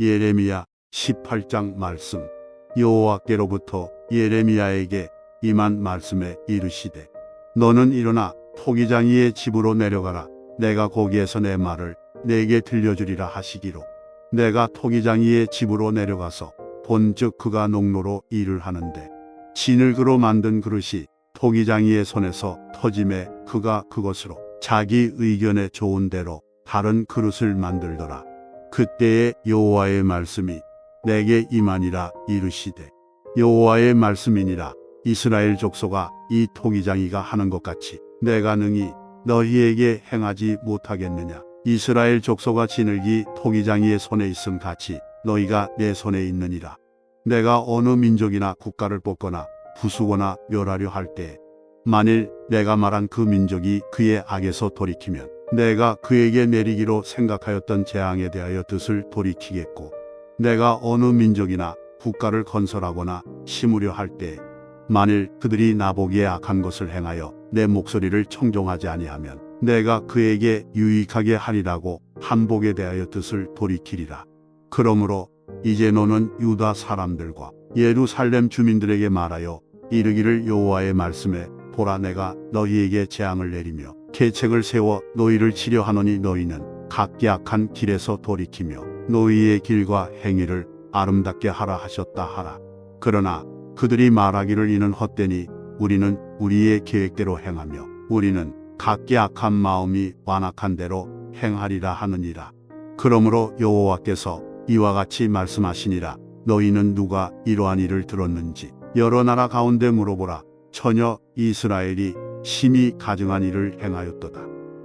예레미야 18장 말씀. 여호와께로부터 예레미야에게 임한 말씀에 이르시되 너는 일어나 토기장이의 집으로 내려가라. 내가 거기에서 내 말을 내게 들려주리라 하시기로. 내가 토기장이의 집으로 내려가서 본즉 그가 농로로 일을 하는데 진흙으로 만든 그릇이 토기장이의 손에서 터짐에 그가 그것으로 자기 의견에 좋은 대로 다른 그릇을 만들더라. 그때에 여호와의 말씀이 내게 임하니라 이르시되 여호와의 말씀이니라. 이스라엘 족속아 이 토기장이가 하는 것 같이 내가 능히 너희에게 행하지 못하겠느냐? 이스라엘 족속아 진흙이 토기장이의 손에 있음 같이 너희가 내 손에 있느니라. 내가 어느 민족이나 국가를 뽑거나 부수거나 멸하려 할 때 만일 내가 말한 그 민족이 그의 악에서 돌이키면 내가 그에게 내리기로 생각하였던 재앙에 대하여 뜻을 돌이키겠고 내가 어느 민족이나 국가를 건설하거나 심으려 할 때 만일 그들이 나보기에 악한 것을 행하여 내 목소리를 청종하지 아니하면 내가 그에게 유익하게 하리라고 한복에 대하여 뜻을 돌이키리라. 그러므로 이제 너는 유다 사람들과 예루살렘 주민들에게 말하여 이르기를 여호와의 말씀에 보라 내가 너희에게 재앙을 내리며 계책을 세워 너희를 치려 하노니 너희는 각기 악한 길에서 돌이키며 너희의 길과 행위를 아름답게 하라 하셨다 하라. 그러나 그들이 말하기를 이는 헛되니 우리는 우리의 계획대로 행하며 우리는 각기 악한 마음이 완악한 대로 행하리라 하느니라. 그러므로 여호와께서 이와 같이 말씀하시니라 너희는 누가 이러한 일을 들었는지 여러 나라 가운데 물어보라 처녀 이스라엘이 심히 가증한 일을 행하였도다.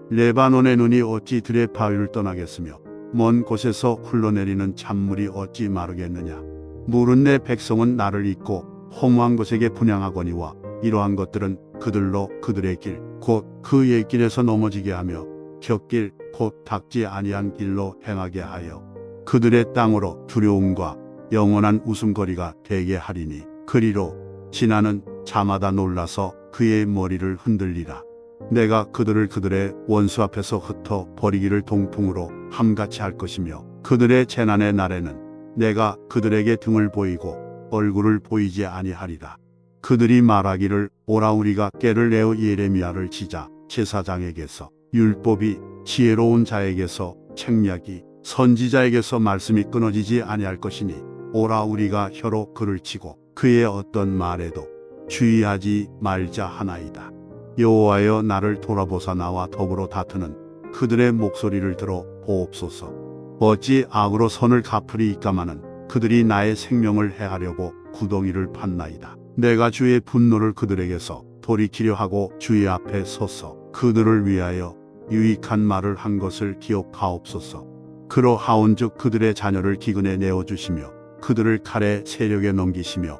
레바논의 눈이 어찌 들의 바위를 떠나겠으며 먼 곳에서 흘러내리는 찬물이 어찌 마르겠느냐? 물은 내 백성은 나를 잊고 허무한 것에게 분양하거니와 이러한 것들은 그들로 그들의 길 곧 그의 길에서 넘어지게 하며 곁길 곧 닥지 아니한 길로 행하게 하여 그들의 땅으로 두려움과 영원한 웃음거리가 되게 하리니 그리로 지나는 자마다 놀라서 그의 머리를 흔들리라. 내가 그들을 그들의 원수 앞에서 흩어 버리기를 동풍으로 함같이 할 것이며 그들의 재난의 날에는 내가 그들에게 등을 보이고 얼굴을 보이지 아니하리라. 그들이 말하기를 오라 우리가 깨를 내어 예레미야를 지자 제사장에게서 율법이 지혜로운 자에게서 책략이 선지자에게서 말씀이 끊어지지 아니할 것이니 오라 우리가 혀로 그를 치고 그의 어떤 말에도 주의하지 말자 하나이다. 여호와여 나를 돌아보사 나와 더불어 다투는 그들의 목소리를 들어 보옵소서. 어찌 악으로 선을 갚으리이까마는 그들이 나의 생명을 해하려고 구덩이를 판나이다. 내가 주의 분노를 그들에게서 돌이키려 하고 주의 앞에 서서 그들을 위하여 유익한 말을 한 것을 기억하옵소서. 그로 하온즉 그들의 자녀를 기근에 내어 주시며 그들을 칼의 세력에 넘기시며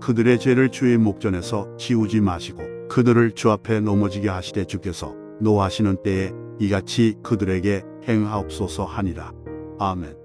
그들의 죄를 주의 목전에서 지우지 마시고 그들을 주 앞에 넘어지게 하시되 주께서 노하시는 때에 이같이 그들에게 행하옵소서 하니라. 아멘.